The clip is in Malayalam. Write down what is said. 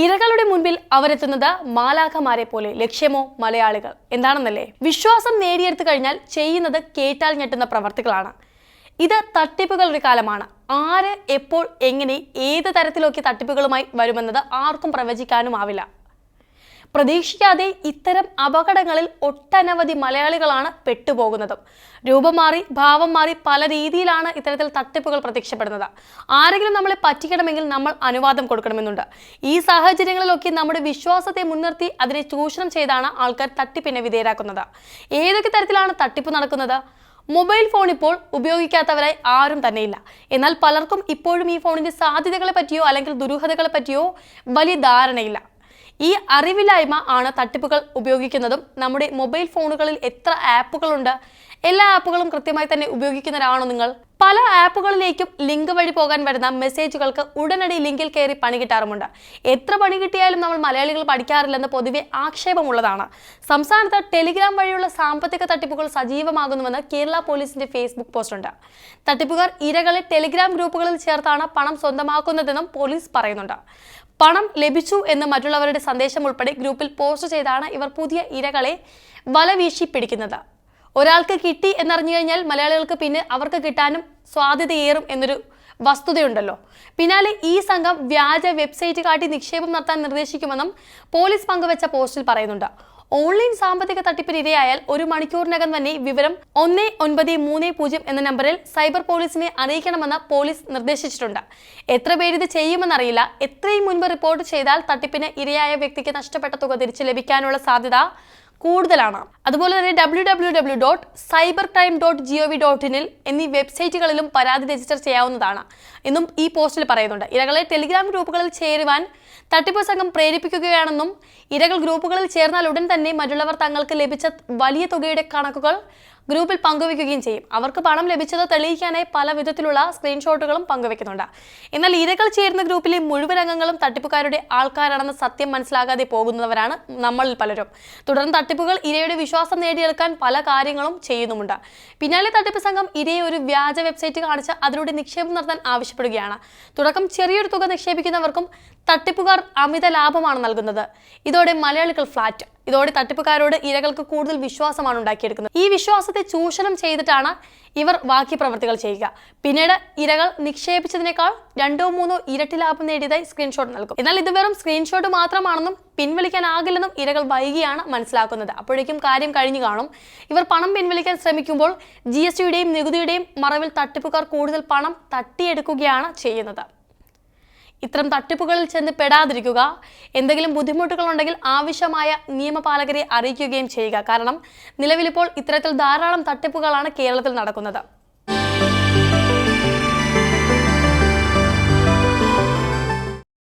ഇരകളുടെ മുൻപിൽ അവരെത്തുന്നത് മാലാഖമാരെ പോലെ ലക്ഷ്യമോ മലയാളികൾ. എന്താണെന്നല്ലേ? വിശ്വാസം നേടിയെടുത്തു കഴിഞ്ഞാൽ ചെയ്യുന്നത് കേട്ടാൽ ഞെട്ടുന്ന പ്രവർത്തികളാണ്. ഇത് തട്ടിപ്പുകളുടെ കാലമാണ്. ആര് എപ്പോൾ എങ്ങനെ ഏത് തരത്തിലൊക്കെ തട്ടിപ്പുകളുമായി വരുമെന്നത് ആർക്കും പ്രവചിക്കാനുമാവില്ല പ്രതീക്ഷിക്കാതെ ഇത്തരം അപകടങ്ങളിൽ ഒട്ടനവധി മലയാളികളാണ് പെട്ടുപോകുന്നതും. രൂപം മാറി ഭാവം മാറി പല രീതിയിലാണ് ഇത്തരത്തിൽ തട്ടിപ്പുകൾ പ്രത്യക്ഷപ്പെടുന്നത്. ആരെങ്കിലും നമ്മളെ പറ്റിക്കണമെങ്കിൽ നമ്മൾ അനുവാദം കൊടുക്കണമെന്നുണ്ട്. ഈ സാഹചര്യങ്ങളിലൊക്കെ നമ്മുടെ വിശ്വാസത്തെ മുൻനിർത്തി അതിനെ ചൂഷണം ചെയ്താണ് ആൾക്കാർ തട്ടിപ്പിനെ വിധേയരാക്കുന്നത്. ഏതൊക്കെ തരത്തിലാണ് തട്ടിപ്പ് നടക്കുന്നത്? മൊബൈൽ ഫോൺ ഇപ്പോൾ ഉപയോഗിക്കാത്തവരായി ആരും തന്നെയില്ല. എന്നാൽ പലർക്കും ഇപ്പോഴും ഈ ഫോണിന്റെ സാധ്യതകളെ പറ്റിയോ അല്ലെങ്കിൽ ദുരൂഹതകളെ പറ്റിയോ വലിയ ധാരണയില്ല. ഈ അറിവില്ലായ്മ ആണ് തട്ടിപ്പുകൾ ഉപയോഗിക്കുന്നതും നമ്മുടെ മൊബൈൽ ഫോണുകളിൽ എത്ര ആപ്പുകളുണ്ട്? എല്ലാ ആപ്പുകളും കൃത്യമായി തന്നെ ഉപയോഗിക്കുന്നവരാണോ നിങ്ങൾ? പല ആപ്പുകളിലേക്കും ലിങ്ക് വഴി പോകാൻ വരുന്ന മെസ്സേജുകൾക്ക് ഉടനടി ലിങ്കിൽ കയറി പണി കിട്ടാറുമുണ്ട്. എത്ര പണി കിട്ടിയാലും നമ്മൾ മലയാളികൾ പഠിക്കാറില്ലെന്ന് പൊതുവെ ആക്ഷേപമുള്ളതാണ്. സംസ്ഥാനത്ത് ടെലിഗ്രാം വഴിയുള്ള സാമ്പത്തിക തട്ടിപ്പുകൾ സജീവമാകുന്നുവെന്ന് കേരള പോലീസിന്റെ ഫേസ്ബുക്ക് പോസ്റ്റ് ഉണ്ട് തട്ടിപ്പുകാർ ഇരകളെ ടെലിഗ്രാം ഗ്രൂപ്പുകളിൽ ചേർത്താണ് പണം സ്വന്തമാക്കുന്നതെന്നും പോലീസ് പറയുന്നുണ്ട്. പണം ലഭിച്ചു എന്ന് മറ്റുള്ളവരുടെ സന്ദേശം ഉൾപ്പെടെ ഗ്രൂപ്പിൽ പോസ്റ്റ് ചെയ്താണ് ഇവർ പുതിയ ഇരകളെ വലവീശി പിടിക്കുന്നത് ഒരാൾക്ക് കിട്ടി എന്നറിഞ്ഞു കഴിഞ്ഞാൽ മലയാളികൾക്ക് പിന്നെ അവർക്ക് കിട്ടാനും സാധ്യതയേറും എന്നൊരു വസ്തുതയുണ്ടല്ലോ. പിന്നാലെ ഈ സംഘം വ്യാജ വെബ്സൈറ്റ് കാട്ടി നിക്ഷേപം നടത്താൻ നിർദ്ദേശിക്കുമെന്നും പോലീസ് പങ്കുവച്ച പോസ്റ്റിൽ പറയുന്നുണ്ട്. ഓൺലൈൻ സാമ്പത്തിക തട്ടിപ്പിന് ഇരയായാൽ ഒരു മണിക്കൂറിനകം തന്നെ വിവരം ഒന്ന് ഒൻപത് മൂന്ന് പൂജ്യം എന്ന നമ്പറിൽ സൈബർ പോലീസിനെ അറിയിക്കണമെന്ന് പോലീസ് നിർദ്ദേശിച്ചിട്ടുണ്ട്. എത്ര പേരിത് ചെയ്യുമെന്നറിയില്ല. എത്രയും മുൻപ് റിപ്പോർട്ട് ചെയ്താൽ തട്ടിപ്പിന് ഇരയായ വ്യക്തിക്ക് നഷ്ടപ്പെട്ട തുക തിരിച്ചു ലഭിക്കാനുള്ള സാധ്യത കൂടുതലാണ്. അതുപോലെ തന്നെ W W W dot cyber crime dot G O V dot ഇനിൽ എന്നീ വെബ്സൈറ്റുകളിലും പരാതി രജിസ്റ്റർ ചെയ്യാവുന്നതാണ്. എന്നും ഈ പോസ്റ്റിൽ പറയുന്നുണ്ട്. ഇരകളെ ടെലിഗ്രാം ഗ്രൂപ്പുകളിൽ ചേരുവാൻ തട്ടിപ്പ് സംഘം പ്രേരിപ്പിക്കുകയാണെന്നും ഇരകൾ ഗ്രൂപ്പുകളിൽ ചേർന്നാൽ ഉടൻ തന്നെ മറ്റുള്ളവർ തങ്ങൾക്ക് ലഭിച്ച വലിയ തുകയുടെ കണക്കുകൾ ഗ്രൂപ്പിൽ പങ്കുവെക്കുകയും ചെയ്യും. അവർക്ക് പണം ലഭിച്ചത് തെളിയിക്കാനായി പല വിധത്തിലുള്ള സ്ക്രീൻഷോട്ടുകളും പങ്കുവെക്കുന്നുണ്ട് എന്നാൽ ഇരകൾ ചേരുന്ന ഗ്രൂപ്പിലെ മുഴുവൻ അംഗങ്ങളും തട്ടിപ്പുകാരുടെ ആൾക്കാരാണെന്ന് സത്യം മനസ്സിലാകാതെ പോകുന്നവരാണ് നമ്മളിൽ പലരും. തുടർന്ന് തട്ടിപ്പുകൾ ഇരയുടെ വിശ്വാസം നേടിയെടുക്കാൻ പല കാര്യങ്ങളും ചെയ്യുന്നുമുണ്ട്. പിന്നാലെ തട്ടിപ്പ് സംഘം ഇരയെ ഒരു വ്യാജ വെബ്സൈറ്റ് കാണിച്ച് അതിലൂടെ നിക്ഷേപം നടത്താൻ ആവശ്യപ്പെടുകയാണ്. തുടക്കം ചെറിയൊരു തുക നിക്ഷേപിക്കുന്നവർക്കും തട്ടിപ്പുകാർ അമിത ലാഭമാണ് നൽകുന്നത്. ഇതോടെ മലയാളികൾ ഫ്ലാറ്റ്. ഇതോടെ തട്ടിപ്പുകാരോട് ഇരകൾക്ക് കൂടുതൽ വിശ്വാസമാണ് ഉണ്ടാക്കിയെടുക്കുന്നത്. ഈ വിശ്വാസത്തെ ചൂഷണം ചെയ്തിട്ടാണ് ഇവർ ബാക്കി പ്രവർത്തികൾ ചെയ്യുക. പിന്നീട് ഇരകൾ നിക്ഷേപിച്ചതിനേക്കാൾ രണ്ടോ മൂന്നോ ഇരട്ടി ലാഭം നേടിയതായി സ്ക്രീൻഷോട്ട് നൽകും. എന്നാൽ ഇത് വെറും സ്ക്രീൻഷോട്ട് മാത്രമാണെന്നും പിൻവലിക്കാനാകില്ലെന്നും ഇരകൾ വൈകിയാണ് മനസ്സിലാക്കുന്നത്. അപ്പോഴേക്കും കാര്യം കഴിഞ്ഞു കാണും. ഇവർ പണം പിൻവലിക്കാൻ ശ്രമിക്കുമ്പോൾ ജി എസ് ടിയുടെയും നികുതിയുടെയും മറവിൽ തട്ടിപ്പുകാർ കൂടുതൽ പണം തട്ടിയെടുക്കുകയാണ് ചെയ്യുന്നത്. ഇത്തരം തട്ടിപ്പുകളിൽ ചെന്ന് പെടാതിരിക്കുക എന്തെങ്കിലും ബുദ്ധിമുട്ടുകൾ ഉണ്ടെങ്കിൽ ആവശ്യമായ നിയമപാലകരെ അറിയിക്കുകയും ചെയ്യുക. കാരണം നിലവിലിപ്പോൾ ഇത്തരത്തിൽ ധാരാളം തട്ടിപ്പുകളാണ് കേരളത്തിൽ നടക്കുന്നത്.